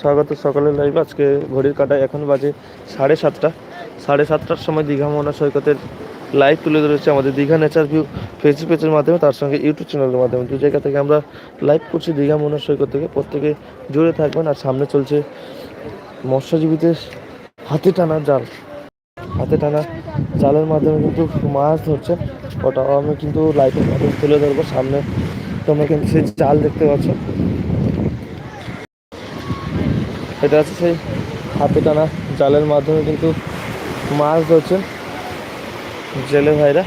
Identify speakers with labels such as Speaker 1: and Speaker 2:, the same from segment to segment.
Speaker 1: স্বাগত সকালের লাইভ আজকে ঘড়ির কাটায় এখন বাজে সাড়ে সাতটা। সাড়ে সাতটার সময় দীঘা মোহনা সৈকতের লাইভ তুলে ধরেছে আমাদের দীঘা নেচার ভিউ ফেসবুক পেজের মাধ্যমে, তার সঙ্গে ইউটিউব চ্যানেলের মাধ্যমে। দু জায়গা থেকে আমরা লাইভ করছি দীঘা মোহনা সৈকত থেকে, প্রত্যেকে জুড়ে থাকবেন আর সামনে চলছে মৎস্যজীবীদের হাতে টানা জাল। হাতে টানা জালের মাধ্যমে কিন্তু মাছ ধরছে, ওটাও আমি কিন্তু লাইভের মাধ্যমে তুলে ধরবো। সামনে তোমরা কিন্তু সেই জাল দেখতে পাচ্ছ। এটা হচ্ছে সেই হাতে টানা জালের মাধ্যমে কিন্তু মাছ ধরছেন জেলে ভাইরা।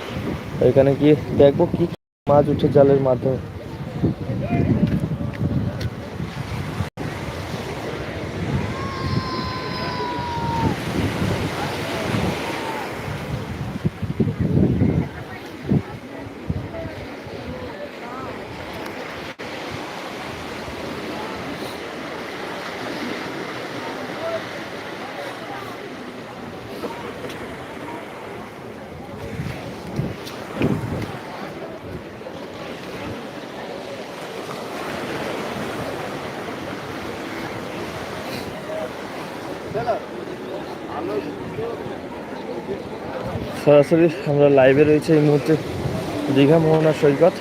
Speaker 1: এখানে গিয়ে দেখব কি মাছ উঠে জালের মাধ্যমে। সরাসরি আমরা লাইভে রয়েছে এই মুহূর্তে দীঘা মোহনা সৈকত।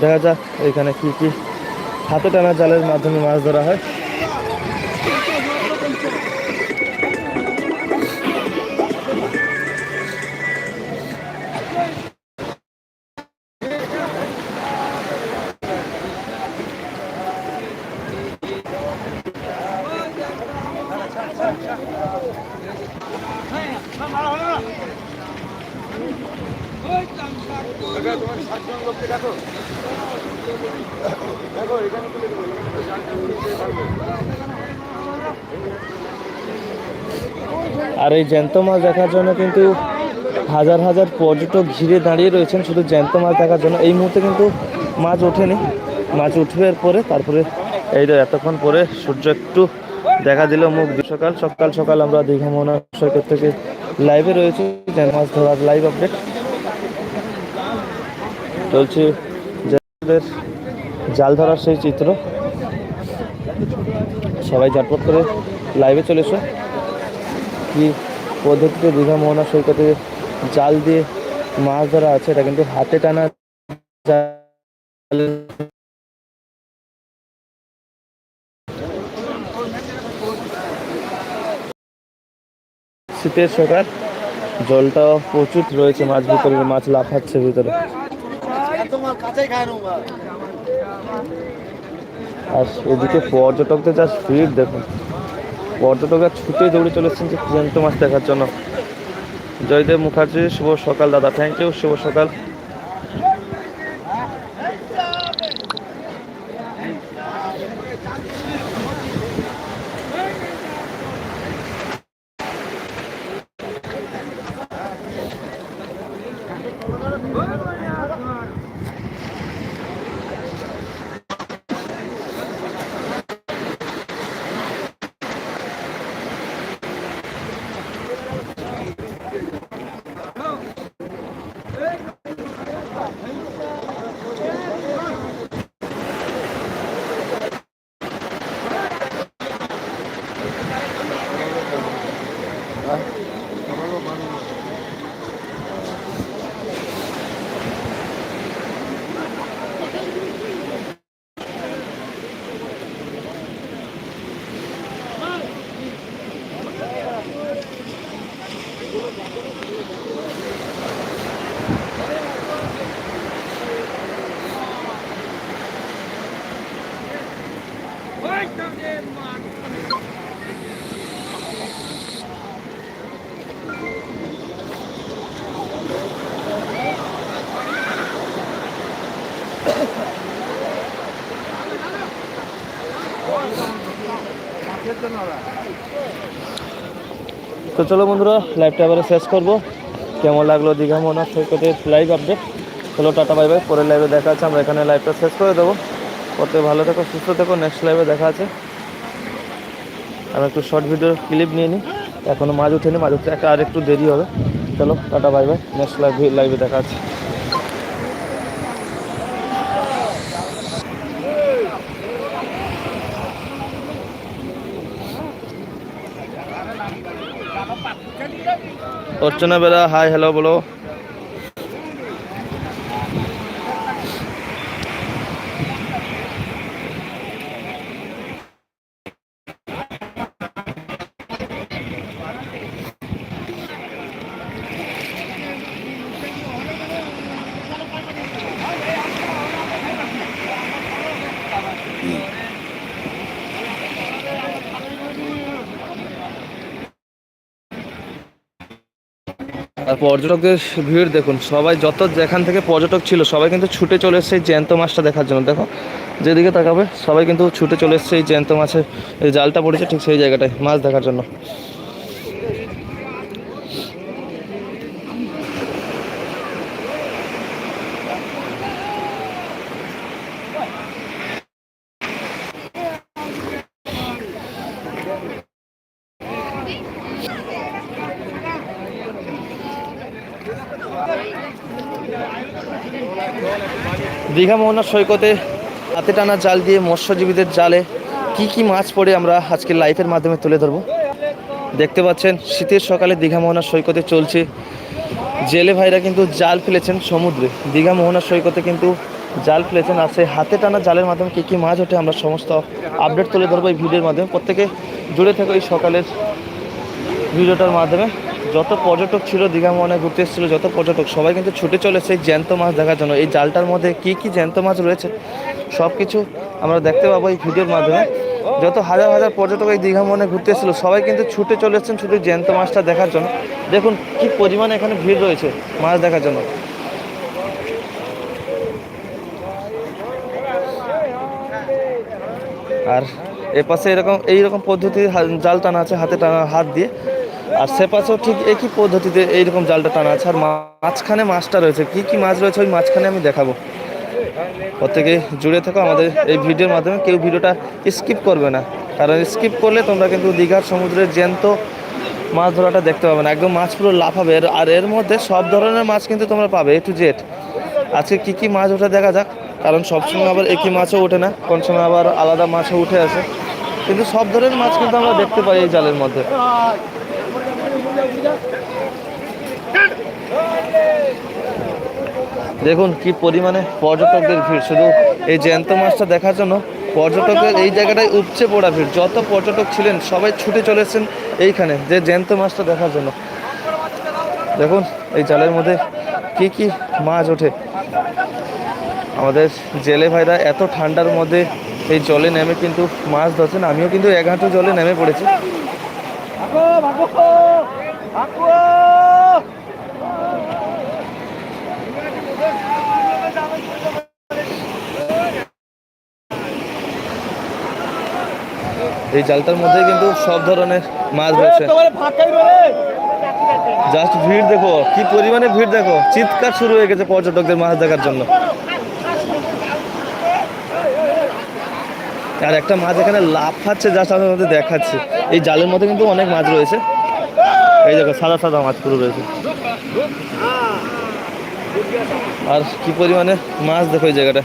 Speaker 1: দেখা যাক এখানে কি কি হাতে টানা জালের মাধ্যমে মাছ ধরা হয়। আর এই জ্যান্ত মাছ দেখার জন্য কিন্তু হাজার হাজার পর্যটক ঘিরে দাঁড়িয়ে রয়েছেন। শুধু জ্যান্ত মাছ দেখার জন্য। এই মুহূর্তে কিন্তু মাছ ওঠেনি। মাছ উঠবে পরে তারপরে এই তো এতক্ষণ পরে সূর্য একটু দেখা দিল মুখ সকাল সকাল সকাল আমরা দীঘা মোহনা সৈকত থেকে লাইভে রয়েছি। মাছ ধরার লাইভ আপডেট চলছে জাল ধরার সেই চিত্র। সবাই ঝটপট করে লাইভে চলে এসো। কি পদ্ধতিতে দীঘা মোহনা সৈকতে জাল দিয়ে মাছ ধরা আছে, এটা কিন্তু হাতে টানা শীতের সকাল। জলটা প্রচুর রয়েছে, মাছ ভিতরে, মাছ লাফাচ্ছে ভিতরে। আর এদিকে পর্যটকদের যা স্পিড দেখুন। পর্যটকরা ছুটে দৌড়ে চলেছেন যে জ্যান্ত মাছ দেখার জন্য। জয়দেব মুখার্জি, শুভ সকাল, দাদা। থ্যাংক ইউ শুভ সকাল। তো চলো বন্ধুরা লাইভটা এবারে শেষ করব। কেমন লাগল দীঘা মোহনা সৈকতের লাইভ আপডেট চলো টাটা বাই বাই পরের লাইভে দেখা আছে আমরা এখানে লাইভটা শেষ করে দেবো। প্রত্যেকে ভালো থেকো, সুস্থ থেকো। নেক্সট লাইভে দেখা আছে আমি একটু শর্ট ভিডিও ক্লিপ নিয়ে নিই। এখনও মাছ উঠেনি, মাছ উঠতে একটা আর একটু দেরি হবে। চলো, tata bye bye next live লাইভে দেখা আছে অর্চনা বেলা হাই হ্যালো বলো। পর্যটকদের ভিড় দেখুন, সবাই যত যেখান থেকে পর্যটক ছিল, সবাই কিন্তু ছুটে চলে এসছে এই জ্যান্ত মাছটা দেখার জন্য। দেখো, যেদিকে তাকাবে, সবাই কিন্তু ছুটে চলে এসছে এই জ্যান্ত মাছের জালটা পড়েছে ঠিক সেই জায়গাটায় মাছ দেখার জন্য। দীঘা মোহনার সৈকতে হাতে টানা জাল দিয়ে মৎস্যজীবীদের জালে কি কি মাছ পড়ে আমরা আজকে লাইভের মাধ্যমে তুলে ধরবো। দেখতে পাচ্ছেন, শীতের সকালে দীঘা মোহনার সৈকতে চলছে। জেলে ভাইরা কিন্তু জাল ফেলেছেন সমুদ্রে। দীঘা মোহনার সৈকতে কিন্তু জাল ফেলেছেন। আর সেই হাতে টানা জালের মাধ্যমে কী কী মাছ ওঠে আমরা সমস্ত আপডেট তুলে ধরবো এই ভিডিওর মাধ্যমে। প্রত্যেকে জুড়ে থাকো এই সকালের ভিডিওটার মাধ্যমে। যত পর্যটক ছিল, দীঘা মোহনে ঘুরতে এসেছিল, যত পর্যটক, সবাই কিন্তু ছুটে চলেছে জ্যান্ত মাছ দেখার জন্য। এই জালটার মধ্যে কি কি জ্যান্ত মাছ রয়েছে সব কিছু আমরা দেখতে পাবো এই ভিডিওর মাধ্যমে। যত হাজার হাজার পর্যটক এই দীঘা মনে ঘুরতে এসেছিল, সবাই কিন্তু ছুটে চলে এসেছেন শুধু জ্যান্ত মাছটা দেখার জন্য। দেখুন কি পরিমাণে এখানে ভিড় রয়েছে মাছ দেখার জন্য। আর এ পাশে এরকম, এইরকম পদ্ধতি হা- জাল টানা আছে, হাতে টানা, হাত দিয়ে। আর সে পাশেও ঠিক একই পদ্ধতিতে এইরকম জালটা টানা আছে। আর মাঝখানে মাছটা রয়েছে। কি কি মাছ রয়েছে ওই মাঝখানে আমি দেখাবো। প্রত্যেকে জুড়ে থাকো। আমাদের এই ভিডিওর মাধ্যমে কেউ ভিডিওটা স্কিপ করবে না। কারণ স্কিপ করলে তোমরা কিন্তু দীঘার সমুদ্রের জ্যান্ত মাছ ধরাটা দেখতে পাবে না। একদম মাছ পুরো লাফাবে। আর এর মধ্যে সব ধরনের মাছ কিন্তু তোমরা পাবে এ টু জেড আজকে কি কি মাছ ওঠে দেখা যাক। কারণ সবসময় আবার একই মাছও ওঠে না। কোন সময় আবার আলাদা মাছও উঠে আসে। কিন্তু সব ধরনের মাছ কিন্তু আমরা দেখতে পাই এই জালের মধ্যে। দেখুন কি পরিমাণে পর্যটকদের ভিড়। শুধু এই জ্যান্ত মাছটা দেখার জন্য পর্যটকের এই জায়গাটায় উপচে পড়া ভিড়। যত পর্যটক ছিলেন, সবাই ছুটে চলেছেন এইখানে, যে জ্যান্ত মাছটা দেখার জন্য। দেখুন, এই জালের মধ্যে কি কি মাছ ওঠে। আমাদের জেলে ভাইরা এত ঠান্ডার মধ্যে এই জলে নেমে কিন্তু মাছ ধরছেন। আমিও কিন্তু এক হাঁটু জলে নেমে পড়েছি। এই জালটার মধ্যে কিন্তু সব ধরনের মাছ রয়েছে। জাস্ট ভিড় দেখো কি পরিমাণে ভিড় দেখো। চিৎকার শুরু হয়ে গেছে পর্যটকদের মাছ দেখার জন্য। আর একটা মাছ এখানে লাভ খাচ্ছে জাস্ট মধ্যে দেখাচ্ছি। এই জালের মধ্যে কিন্তু অনেক মাছ রয়েছে। এই দেখো সাদা সাদা মাছ পুরো রয়েছে। আর কি পরিমাণে মাছ দেখো এই জায়গাটা।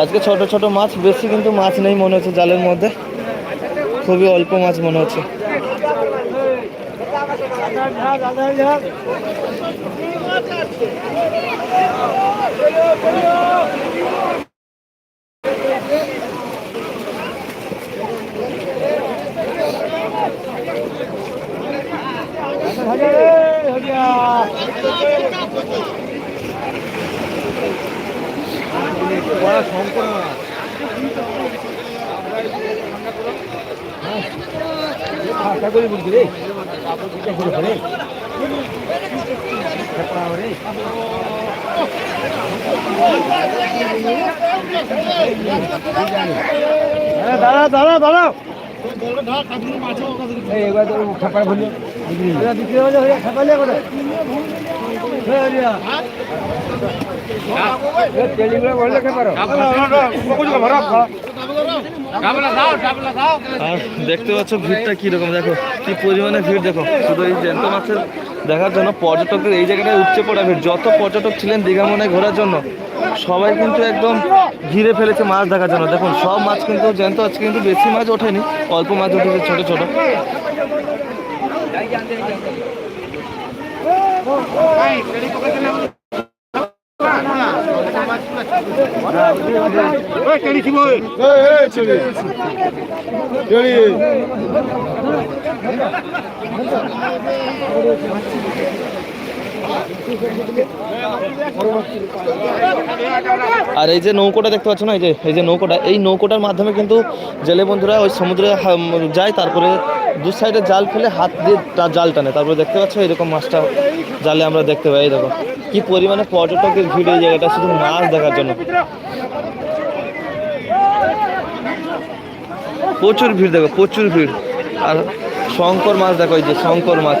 Speaker 1: আজকে ছোট ছোট মাছ, বেশি কিন্তু মাছ নেই মনে হচ্ছে জালের মধ্যে। খুবই অল্প মাছ মনে হচ্ছে।
Speaker 2: দাদা দাদা দাদা এই এবার তো খাপার ভুলি এটা বিক্রি হয়ে খাপালে করে
Speaker 1: আর দেখতে পাচ্ছ ভিড়টা কীরকম, দেখো, কি পরিমাণে ভিড়, দেখো, শুধু এই জ্যান্ত মাছের দেখার জন্য পর্যটকদের এই জায়গাটায় উপচে পড়া ভিড়। যত পর্যটক ছিলেন দীঘা মনে ঘোরার জন্য, সবাই কিন্তু একদম ঘিরে ফেলেছে মাছ দেখার জন্য। দেখুন, সব মাছ কিন্তু জ্যান্ত আছে কিন্তু বেশি মাছ ওঠেনি, অল্প মাছ উঠেছে ছোট ছোট। আর এই যে নৌকোটা দেখতে পাচ্ছ না, এই যে এই যে নৌকোটা, এই নৌকোটার মাধ্যমে কিন্তু জেলে বন্ধুরা ওই সমুদ্রে যায়, তারপরে দু সাইডে জাল ফেলে হাত দিয়ে জাল টানে। তারপরে দেখতে পাচ্ছ এরকম মাছটা জালে আমরা দেখতে পাই দেখো। কি পরিমাণে পর্যটকের ভিড় এই জায়গাটা, শুধু মাছ দেখার জন্য। প্রচুর ভিড় দেখো, প্রচুর ভিড়। আর শঙ্কর মাছ দেখো, এই যে শঙ্কর মাছ।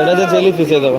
Speaker 1: এটা যে জেলি ফিসে দেবো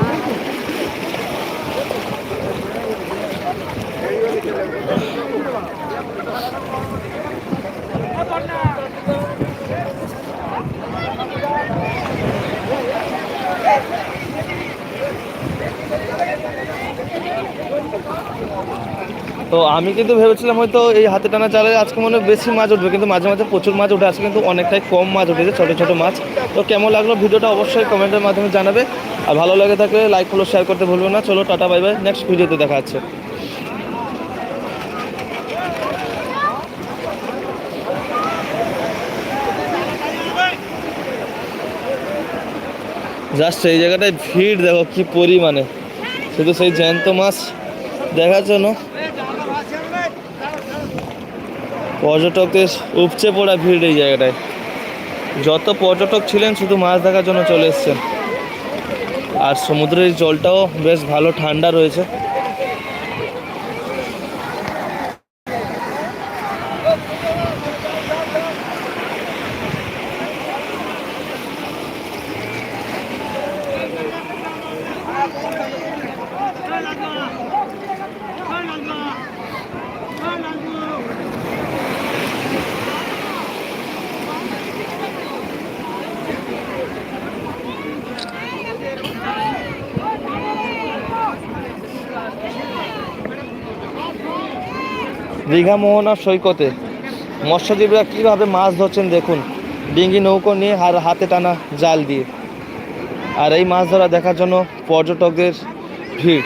Speaker 1: আমি কিন্তু ভেবেছিলাম হয়তো এই হাতে টানা চালে আজকে মনে বেশি মাছ উঠবে, কিন্তু মাঝে মাঝে প্রচুর মাছ উঠে আজকে কিন্তু অনেকটাই কম মাছ উঠেছে, ছোটো ছোটো মাছ। তো কেমন লাগল ভিডিওটা অবশ্যই কমেন্টের মাধ্যমে জানাবে। আর ভালো লাগে থাকলে লাইক ফলো শেয়ার করতে ভুলবে না। চলো, টাটা বাই বাই নেক্সট ভিডিওতে দেখা যাচ্ছে জাস্ট এই জায়গাটায় ভিড়, দেখো কি পরিমাণে। শুধু সেই জ্যান্ত মাছ দেখার জন্য। পর্যটকদের উপচে পড়া ভিড় এই জায়গাটায়। যত পর্যটক ছিলেন, শুধু মাছ দেখার জন্য চলে এসছেন। আর সমুদ্রের জলটাও বেশ ভালো ঠান্ডা রয়েছে। দীঘা মোহনা সৈকতে। মৎস্যজীবীরা কীভাবে মাছ ধরছেন দেখুন। ডিঙ্গি নৌকো নিয়ে আর হাতে টানা জাল দিয়ে। আর এই মাছ ধরা দেখার জন্য পর্যটকদের ভিড়।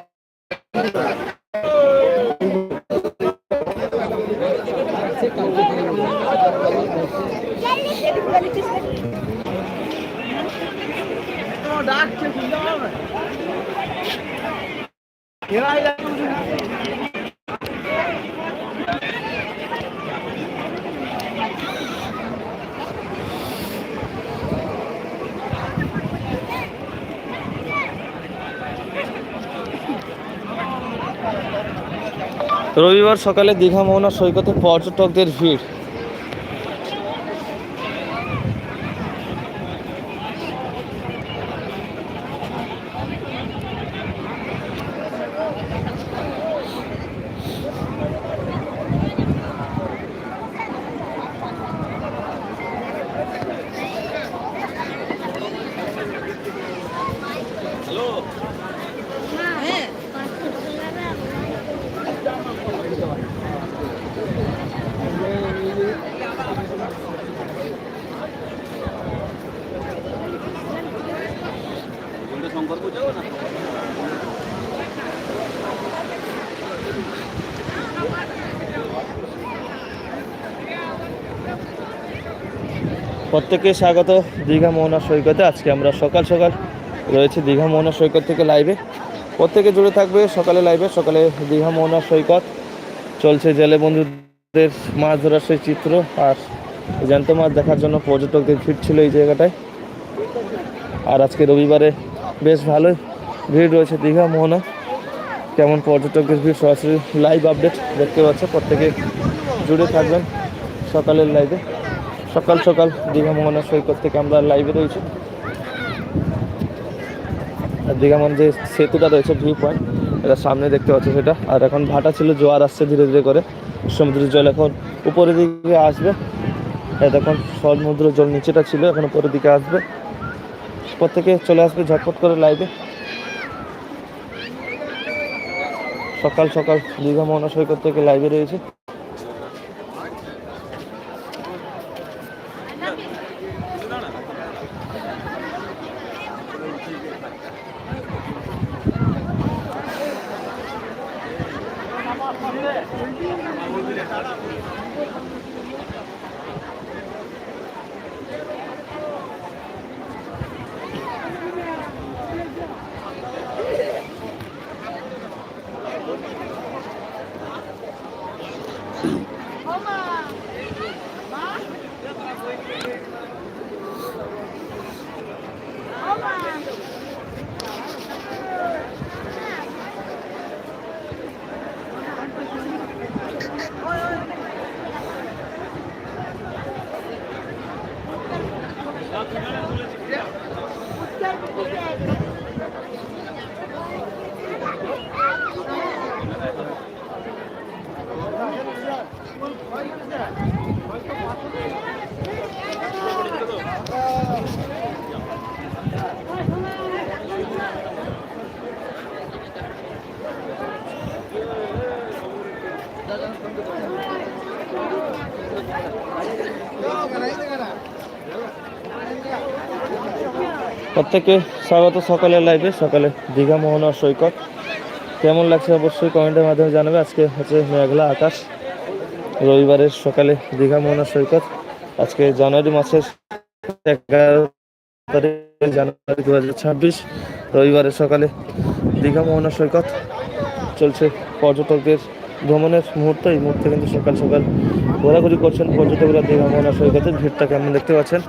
Speaker 1: রবিবার সকালে দীঘা মোহনা সৈকতে পর্যটকদের ভিড়। প্রত্যেককে স্বাগত দীঘা মোহনা সৈকতে। আজকে আমরা সকাল সকাল রয়েছে দীঘা মোহনা সৈকত থেকে লাইভে প্রত্যেকে জুড়ে থাকবে সকালে লাইভে সকালে দীঘা মোহনা সৈকত। চলছে জেলে বন্ধুদের মাছ ধরার সেই চিত্র আর জ্যান্ত মাছ দেখার জন্য পর্যটকদের ভিড় ছিল এই জায়গাটায়। আর আজকে রবিবারে বেশ ভালোই ভিড় রয়েছে দীঘা মোহনা। কেমন পর্যটকদের ভিড়, সরাসরি লাইভ আপডেট দেখতে পাচ্ছে। প্রত্যেকে জুড়ে থাকবেন সকালের লাইভে সকাল সকাল দীঘা মোহনা সৈকত থেকে আমরা লাইভে রয়েছি। আর দীঘা মোহন যে সেতুটা রয়েছে ভিউ পয়েন্ট এটা সামনে দেখতে পাচ্ছি সেটা। আর এখন ভাটা ছিল, জোয়ার আসছে ধীরে ধীরে করে। সমুদ্রের জল এখন উপরের দিকে আসবে। এই দেখুন সমুদ্রের জল নিচেটা ছিল, এখন উপরের দিকে আসবে। প্রত্যেকে চলে আসবে ঝটপট করে লাইভে সকাল সকাল দীঘা মোহনা সৈকত থেকে লাইভে রয়েছে। প্রত্যেকে স্বাগত সকালের লাইভে সকালে দীঘা মোহনার সৈকত। কেমন লাগছে অবশ্যই কমেন্টের মাধ্যমে জানাবে। আজকে হচ্ছে মেঘলা আকাশ। রবিবারের সকালে দীঘা মোহনার সৈকত। আজকে জানুয়ারি মাসের এগারো তারিখ, জানুয়ারি দু হাজার ছাব্বিশ। রবিবারের সকালে দীঘা মোহনার সৈকত। চলছে পর্যটকদের ভ্রমণের মুহূর্ত, এই মুহূর্তে কিন্তু সকাল সকাল ঘোরাঘুরি করছেন পর্যটকরা। দেখে ভ্রমণ সৈকতের ভিড়টা কেমন দেখতে পাচ্ছেন?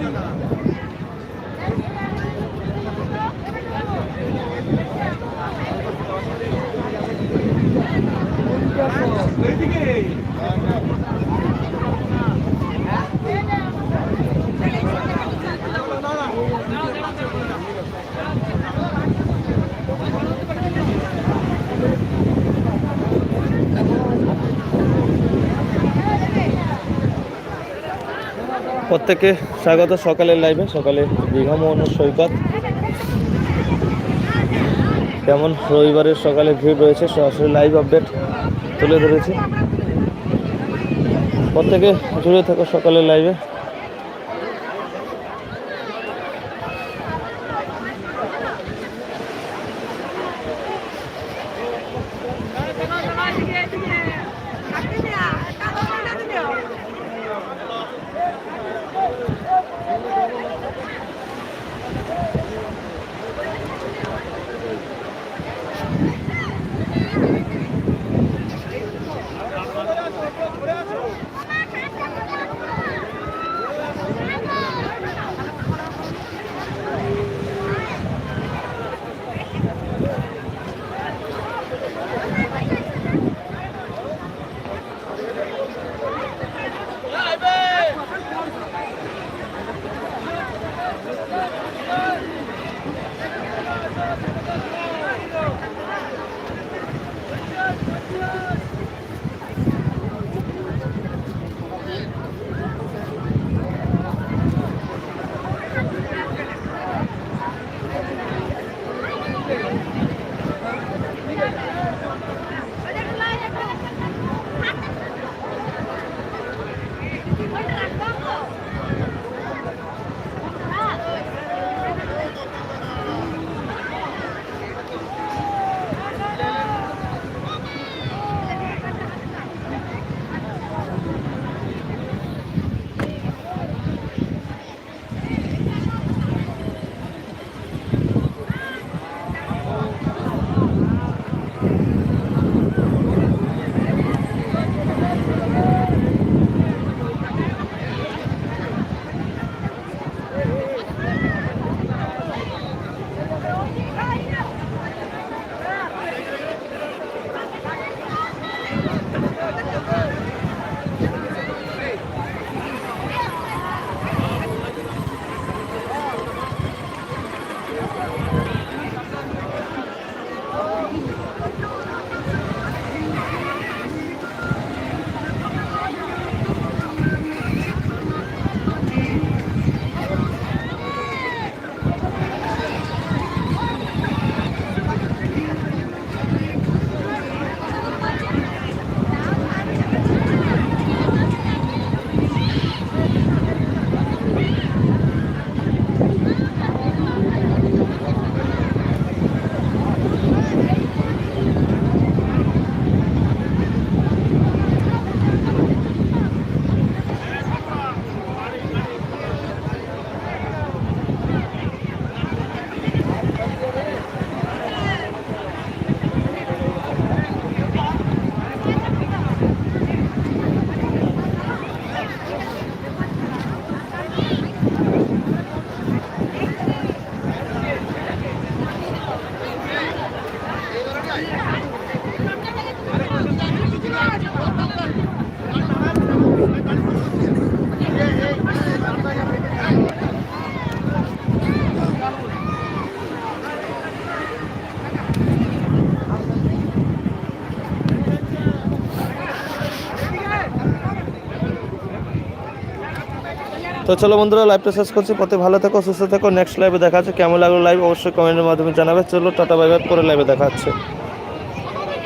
Speaker 2: Obrigado.
Speaker 1: প্রত্যেকে স্বাগত সকালের লাইভে সকালে দীঘা মোহন সৈকত। কেমন রবিবারের সকালে ভিড় রয়েছে সরাসরি লাইভ আপডেট তুলে ধরেছি। প্রত্যেকে জুড়ে থাকো সকালের লাইভে তো চলো বন্ধুরা লাইভটা শেষ করছি। প্রতি ভালো থেকো, সুস্থ থেকো। নেক্সট লাইভে দেখা হচ্ছে। কেমন লাগল লাইভ অবশ্যই কমেন্টের মাধ্যমে জানাবে। চলো, টাটা বাইবাদ করে লাইভে দেখা হচ্ছে।